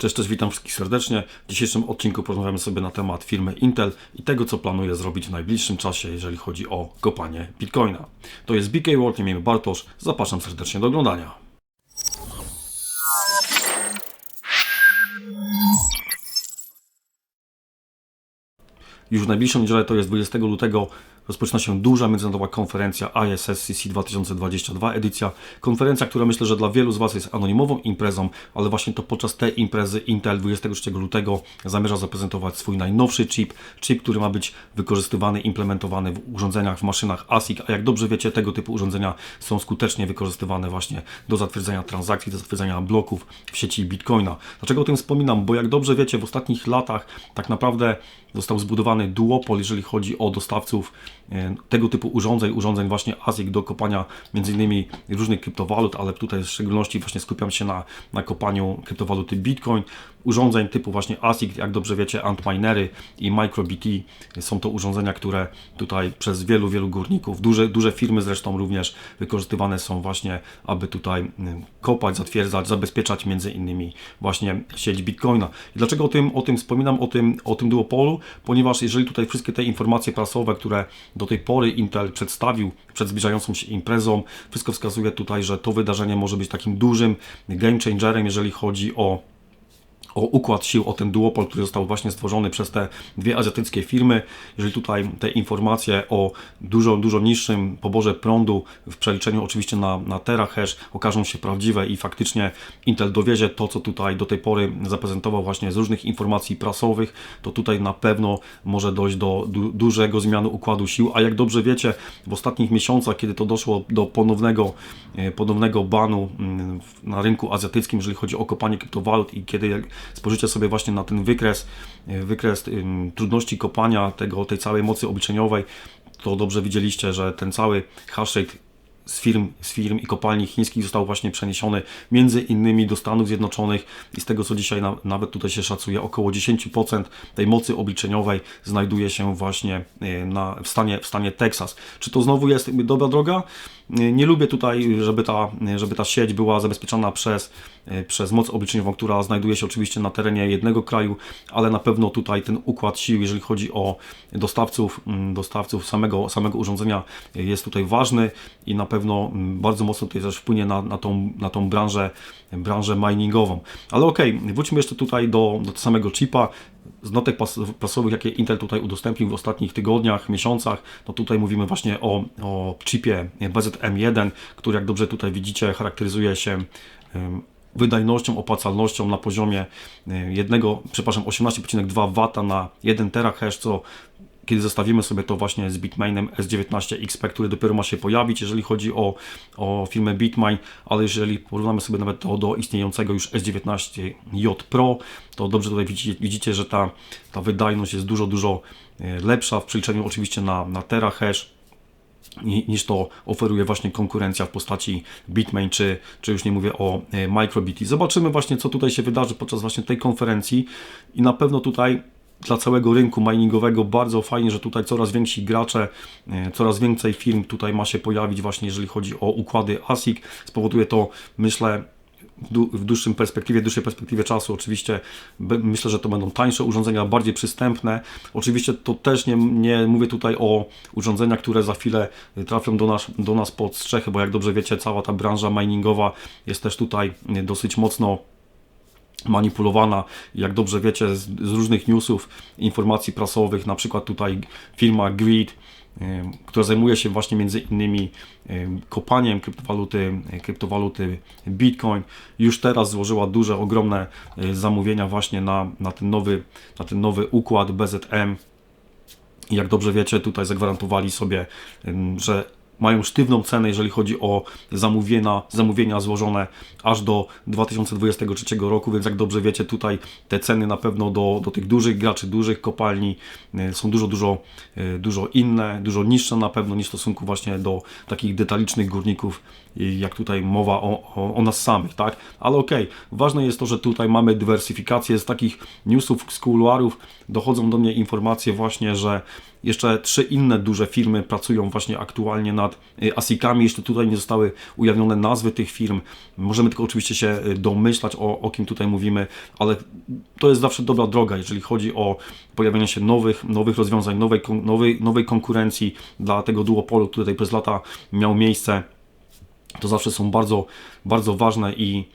Cześć, cześć, witam wszystkich serdecznie. W dzisiejszym odcinku porozmawiamy sobie na temat firmy Intel i tego, co planuje zrobić w najbliższym czasie, jeżeli chodzi o kopanie Bitcoina. To jest BK World, imię Bartosz. Zapraszam serdecznie do oglądania. Już w najbliższą niedzielę, to jest 20 lutego, rozpoczyna się duża międzynarodowa konferencja ISSCC 2022 edycja. Konferencja, która myślę, że dla wielu z Was jest anonimową imprezą, ale właśnie to podczas tej imprezy Intel 23 lutego zamierza zaprezentować swój najnowszy chip. Chip, który ma być wykorzystywany, implementowany w urządzeniach, w maszynach ASIC, a jak dobrze wiecie, tego typu urządzenia są skutecznie wykorzystywane właśnie do zatwierdzenia transakcji, do zatwierdzenia bloków w sieci Bitcoina. Dlaczego o tym wspominam? Bo jak dobrze wiecie, w ostatnich latach tak naprawdę został zbudowany duopol, jeżeli chodzi o dostawców tego typu urządzeń, urządzeń właśnie ASIC do kopania między innymi różnych kryptowalut, ale tutaj w szczególności właśnie skupiam się na, na kopaniu kryptowaluty Bitcoin, urządzeń typu właśnie ASIC, jak dobrze wiecie, Antminery i MicroBT są to urządzenia, które tutaj przez wielu, wielu górników, duże, duże firmy zresztą również wykorzystywane są właśnie, aby tutaj mm, kopać, zatwierdzać, zabezpieczać między innymi właśnie sieć Bitcoina. I dlaczego o tym, o tym wspominam, o tym, o tym duopolu? Ponieważ jeżeli tutaj wszystkie te informacje prasowe, które do tej pory Intel przedstawił przed zbliżającą się imprezą, wszystko wskazuje tutaj, że to wydarzenie może być takim dużym game changerem, jeżeli chodzi o o układ sił, o ten duopol, który został właśnie stworzony przez te dwie azjatyckie firmy. Jeżeli tutaj te informacje o dużo, dużo niższym poborze prądu w przeliczeniu oczywiście na, na terahash okażą się prawdziwe i faktycznie Intel dowiezie to, co tutaj do tej pory zaprezentował właśnie z różnych informacji prasowych, to tutaj na pewno może dojść do du dużego zmiany układu sił, a jak dobrze wiecie, w ostatnich miesiącach, kiedy to doszło do ponownego, e, ponownego banu mm, na rynku azjatyckim, jeżeli chodzi o kopanie kryptowalut i kiedy spojrzycie sobie właśnie na ten wykres, e, wykres trudności kopania tego, tej całej mocy obliczeniowej, to dobrze widzieliście, że ten cały hashrate z firm, z firm i kopalni chińskich został właśnie przeniesiony między innymi do Stanów Zjednoczonych i z tego co dzisiaj na, nawet tutaj się szacuje około 10% tej mocy obliczeniowej znajduje się właśnie e, na, w, stanie, w stanie Teksas. Czy to znowu jest dobra droga? Nie lubię tutaj, żeby ta, żeby ta sieć była zabezpieczona przez, przez moc obliczeniową, która znajduje się oczywiście na terenie jednego kraju, ale na pewno tutaj ten układ sił, jeżeli chodzi o dostawców, mm, dostawców samego, samego urządzenia jest tutaj ważny i na pewno mm, bardzo mocno tutaj też wpłynie na, na, tą, na tą branżę, branżę miningową. Ale okay, wróćmy jeszcze tutaj do, do samego chipa z notek prasowych, jakie Intel tutaj udostępnił w ostatnich tygodniach, miesiącach, no tutaj mówimy właśnie o, o chipie BZM1, który jak dobrze tutaj widzicie charakteryzuje się wydajnością, opłacalnością na poziomie jednego, przepraszam, 18,2 W na 1 terahash, co kiedy zestawimy sobie to właśnie z Bitmainem S19 XP, który dopiero ma się pojawić, jeżeli chodzi o, o firmę Bitmain, ale jeżeli porównamy sobie nawet to do istniejącego już S19J Pro, to dobrze tutaj widzicie, widzicie że ta, ta wydajność jest dużo, dużo e, lepsza w przeliczeniu oczywiście na, na terahash niż to oferuje właśnie konkurencja w postaci Bitmain, czy, czy już nie mówię o e, MicroBT. Zobaczymy właśnie, co tutaj się wydarzy podczas właśnie tej konferencji i na pewno tutaj dla całego rynku miningowego bardzo fajnie, że tutaj coraz więksi gracze, e, coraz więcej firm tutaj ma się pojawić właśnie jeżeli chodzi o układy ASIC. Spowoduje to, myślę, w dłuższym perspektywie, dłuższej perspektywie czasu oczywiście myślę, że to będą tańsze urządzenia, bardziej przystępne. Oczywiście to też nie, nie mówię tutaj o urządzeniach, które za chwilę trafią do nas, do nas pod strzechy, bo jak dobrze wiecie, cała ta branża miningowa jest też tutaj dosyć mocno manipulowana, jak dobrze wiecie, z, z, różnych newsów, informacji prasowych, na przykład tutaj firma Grid, która zajmuje się właśnie między innymi kopaniem kryptowaluty, kryptowaluty Bitcoin, już teraz złożyła duże, ogromne e, zamówienia właśnie na, na, ten, nowy, na ten nowy układ BZM. Jak dobrze wiecie, tutaj zagwarantowali sobie, że mają sztywną cenę, jeżeli chodzi o zamówienia, zamówienia złożone aż do 2023 roku, więc jak dobrze wiecie, tutaj te ceny na pewno do, do tych dużych graczy, dużych kopalni e, są dużo, dużo, e, dużo inne, dużo niższe na pewno niż w stosunku właśnie do takich detalicznych górników, jak tutaj mowa o, o, o nas samych, tak? Ale okej, ważne jest to, że tutaj mamy dywersyfikację z takich newsów z kuluarów dochodzą do mnie informacje właśnie, że jeszcze trzy inne duże firmy pracują właśnie aktualnie nad y, ASIC-ami. Jeszcze tutaj nie zostały ujawnione nazwy tych firm. Możemy tylko oczywiście się y, domyślać o, o kim tutaj mówimy, ale to jest zawsze dobra droga, jeżeli chodzi o pojawienie się nowych, nowych rozwiązań, nowej, nowej, nowej konkurencji dla tego duopolu, który tutaj przez lata miał miejsce. To zawsze są bardzo, bardzo ważne i,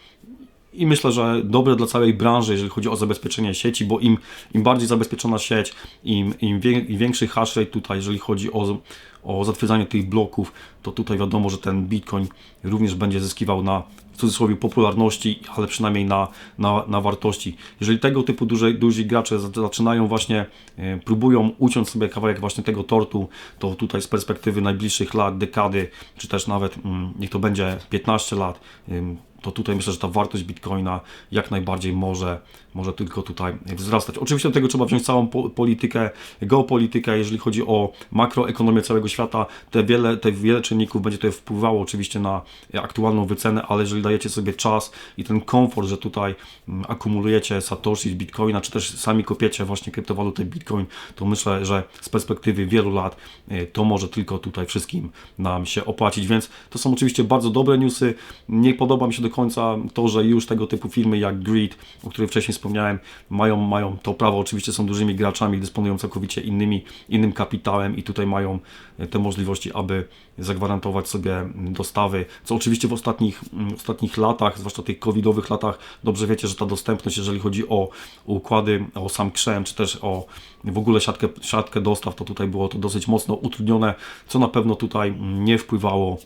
i myślę, że dobre dla całej branży, jeżeli chodzi o zabezpieczenie sieci, bo im, im bardziej zabezpieczona sieć, im, im, wie, im większy hash rate tutaj, jeżeli chodzi o, o zatwierdzanie tych bloków, to tutaj wiadomo, że ten Bitcoin również będzie zyskiwał na w cudzysłowie popularności, ale przynajmniej na, na, na wartości. Jeżeli tego typu duże, duzi gracze za- zaczynają właśnie, e, próbują uciąć sobie kawałek właśnie tego tortu, to tutaj z perspektywy najbliższych lat, dekady, czy też nawet mm, niech to będzie 15 lat, ym, to tutaj myślę, że ta wartość Bitcoina jak najbardziej może, może tylko tutaj wzrastać. Oczywiście do tego trzeba wziąć całą po, politykę, geopolitykę, jeżeli chodzi o makroekonomię całego świata, te wiele, te wiele czynników będzie tutaj wpływało oczywiście na aktualną wycenę, ale jeżeli dajecie sobie czas i ten komfort, że tutaj mm, akumulujecie satoshi z Bitcoina, czy też sami kopiecie właśnie kryptowalutę Bitcoin, to myślę, że z perspektywy wielu lat y, to może tylko tutaj wszystkim nam się opłacić, więc to są oczywiście bardzo dobre newsy. Nie podoba mi się do końca to, że już tego typu firmy jak Grid, o których wcześniej wspomniałem, mają, mają to prawo, oczywiście są dużymi graczami, dysponują całkowicie innymi, innym kapitałem i tutaj mają e, te możliwości, aby zagwarantować sobie dostawy, co oczywiście w ostatnich, mm, ostatnich latach, zwłaszcza tych covidowych latach, dobrze wiecie, że ta dostępność, jeżeli chodzi o układy, o sam krzem, czy też o w ogóle siatkę, siatkę dostaw, to tutaj było to dosyć mocno utrudnione, co na pewno tutaj mm, nie wpływało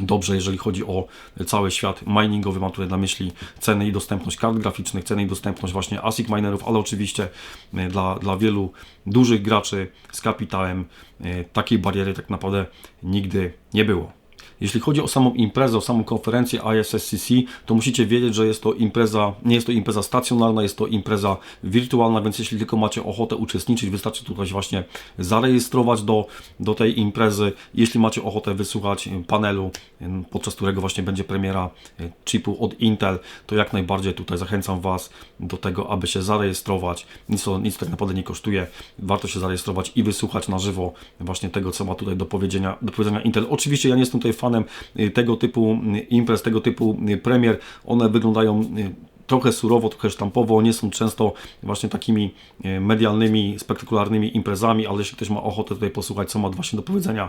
dobrze, jeżeli chodzi o cały świat miningowy. Mam tutaj na myśli ceny i dostępność kart graficznych, ceny i dostępność właśnie ASIC minerów, ale oczywiście e, dla, dla wielu dużych graczy z kapitałem e, takiej bariery tak naprawdę nigdy nie było. Jeśli chodzi o samą imprezę, o samą konferencję ISSCC, to musicie wiedzieć, że jest to impreza, nie jest to impreza stacjonarna, jest to impreza wirtualna, więc jeśli tylko macie ochotę uczestniczyć, wystarczy tutaj właśnie zarejestrować do, do tej imprezy. Jeśli macie ochotę wysłuchać panelu, podczas którego właśnie będzie premiera chipu od Intel, to jak najbardziej tutaj zachęcam Was do tego, aby się zarejestrować. Nic, nic tak naprawdę nie kosztuje. Warto się zarejestrować i wysłuchać na żywo właśnie tego, co ma tutaj do powiedzenia, do powiedzenia Intel. Oczywiście ja nie jestem tutaj fanem y, tego typu y, imprez, tego typu y, premier. One wyglądają trochę surowo, trochę sztampowo, nie są często właśnie takimi medialnymi, spektakularnymi imprezami, ale jeśli ktoś ma ochotę tutaj posłuchać, co ma właśnie do powiedzenia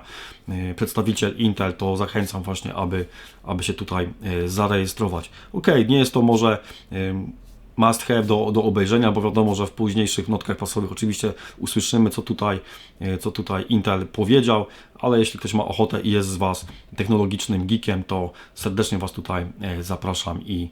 przedstawiciel Intel, to zachęcam właśnie, aby, aby się tutaj zarejestrować. Ok, nie jest to może must have do, do obejrzenia, bo wiadomo, że w późniejszych notkach prasowych oczywiście usłyszymy, co tutaj, e, co tutaj Intel powiedział, ale jeśli ktoś ma ochotę i jest z Was technologicznym geekiem, to serdecznie Was tutaj e, zapraszam i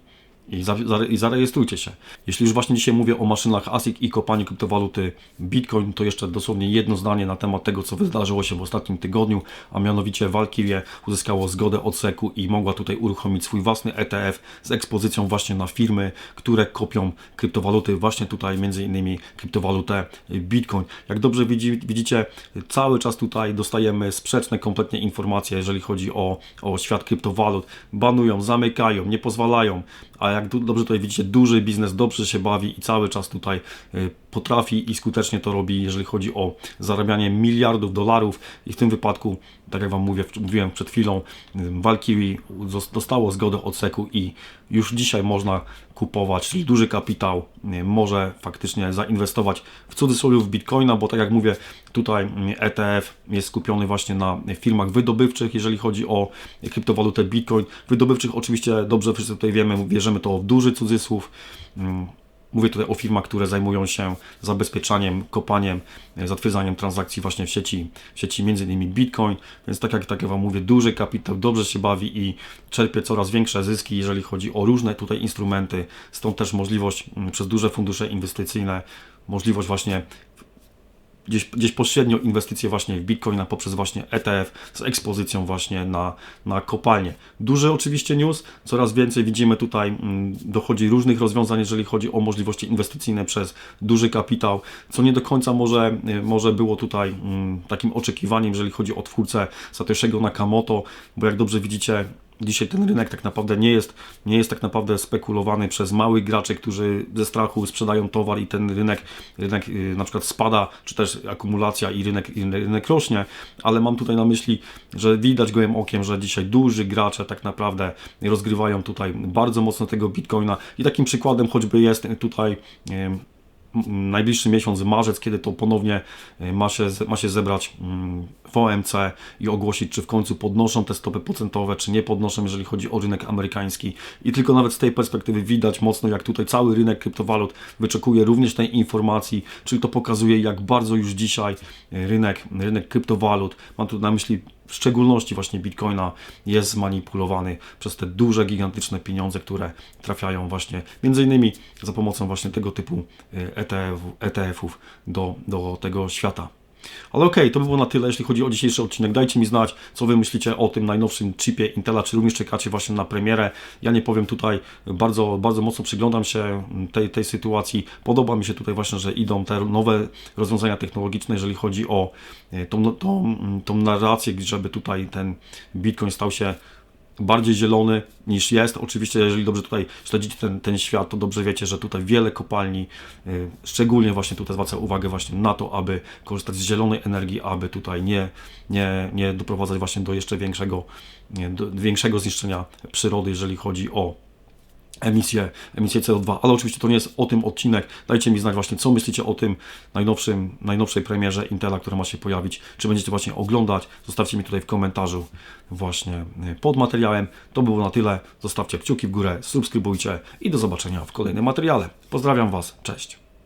i, za, i zarejestrujcie się. Jeśli już właśnie dzisiaj mówię o maszynach ASIC i kopaniu kryptowaluty Bitcoin, to jeszcze dosłownie jedno zdanie na temat tego, co wydarzyło się w ostatnim tygodniu, a mianowicie Valkyrie uzyskało zgodę od SEC i mogła tutaj uruchomić swój własny ETF z ekspozycją właśnie na firmy, które kopią kryptowaluty, właśnie tutaj między innymi kryptowalutę Bitcoin. Jak dobrze widzi, widzicie, cały czas tutaj dostajemy sprzeczne kompletnie informacje, jeżeli chodzi o, o świat kryptowalut. Banują, zamykają, nie pozwalają, a jak dobrze tutaj widzicie, duży biznes dobrze się bawi i cały czas tutaj y, potrafi i skutecznie to robi, jeżeli chodzi o zarabianie miliardów dolarów. I w tym wypadku, tak jak Wam mówię, mówiłem przed chwilą, Valkyrie dostało zgodę od SEC-u i już dzisiaj można kupować, czyli duży kapitał y, może faktycznie zainwestować w cudzysłowie w Bitcoina, bo tak jak mówię, tutaj ETF jest skupiony właśnie na firmach wydobywczych, jeżeli chodzi o kryptowalutę Bitcoin. Wydobywczych oczywiście dobrze wszyscy tutaj wiemy, bierzemy to w duży cudzysłów. Mm, Mówię tutaj o firmach, które zajmują się zabezpieczaniem, kopaniem, e, zatwierdzaniem transakcji właśnie w sieci, w sieci między innymi Bitcoin, więc tak jak, tak jak Wam mówię, duży kapitał dobrze się bawi i czerpie coraz większe zyski, jeżeli chodzi o różne tutaj instrumenty, stąd też możliwość mm, przez duże fundusze inwestycyjne, możliwość właśnie gdzieś, gdzieś pośrednio inwestycje właśnie w Bitcoina poprzez właśnie ETF z ekspozycją właśnie na, na kopalnię. Duży oczywiście news, coraz więcej widzimy tutaj, mm, dochodzi różnych rozwiązań, jeżeli chodzi o możliwości inwestycyjne przez duży kapitał, co nie do końca może, y, może było tutaj mm, takim oczekiwaniem, jeżeli chodzi o twórcę Satoshi'ego Nakamoto, bo jak dobrze widzicie, Dzisiaj ten rynek tak naprawdę nie jest, nie jest tak naprawdę spekulowany przez małych graczy, którzy ze strachu sprzedają towar i ten rynek, rynek y, na przykład spada, czy też akumulacja i rynek, rynek rośnie, ale mam tutaj na myśli, że widać gołym okiem, że dzisiaj duży gracze tak naprawdę rozgrywają tutaj bardzo mocno tego Bitcoina. I takim przykładem choćby jest tutaj m- najbliższy miesiąc, marzec, kiedy to ponownie e, ma się, ma się zebrać mm, w OMC i ogłosić, czy w końcu podnoszą te stopy procentowe, czy nie podnoszą, jeżeli chodzi o rynek amerykański. I tylko nawet z tej perspektywy widać mocno, jak tutaj cały rynek kryptowalut wyczekuje również tej informacji, czyli to pokazuje, jak bardzo już dzisiaj e, rynek, rynek kryptowalut, mam tu na myśli w szczególności właśnie Bitcoina jest zmanipulowany przez te duże, gigantyczne pieniądze, które trafiają właśnie między innymi za pomocą właśnie tego typu y, ETF, ETF-ów do, do tego świata. Ale okej, to by było na tyle, jeśli chodzi o dzisiejszy odcinek. Dajcie mi znać, co Wy myślicie o tym najnowszym chipie Intela, czy również czekacie właśnie na premierę. Ja nie powiem tutaj, bardzo, bardzo mocno przyglądam się tej, tej sytuacji. Podoba mi się tutaj właśnie, że idą te nowe rozwiązania technologiczne, jeżeli chodzi o e, tą, tą, tą narrację, żeby tutaj ten Bitcoin stał się bardziej zielony niż jest. Oczywiście, jeżeli dobrze tutaj śledzicie ten, ten świat, to dobrze wiecie, że tutaj wiele kopalni, y, szczególnie właśnie tutaj zwraca uwagę właśnie na to, aby korzystać z zielonej energii, aby tutaj nie, nie, nie doprowadzać właśnie do jeszcze większego, nie, do większego zniszczenia przyrody, jeżeli chodzi o emisję, emisję CO2, ale oczywiście to nie jest o tym odcinek. Dajcie mi znać właśnie, co myślicie o tym najnowszym, najnowszej premierze Intela, która ma się pojawić. Czy będziecie właśnie oglądać? Zostawcie mi tutaj w komentarzu właśnie y, pod materiałem. To było na tyle. Zostawcie kciuki w górę, subskrybujcie i do zobaczenia w kolejnym materiale. Pozdrawiam Was, cześć.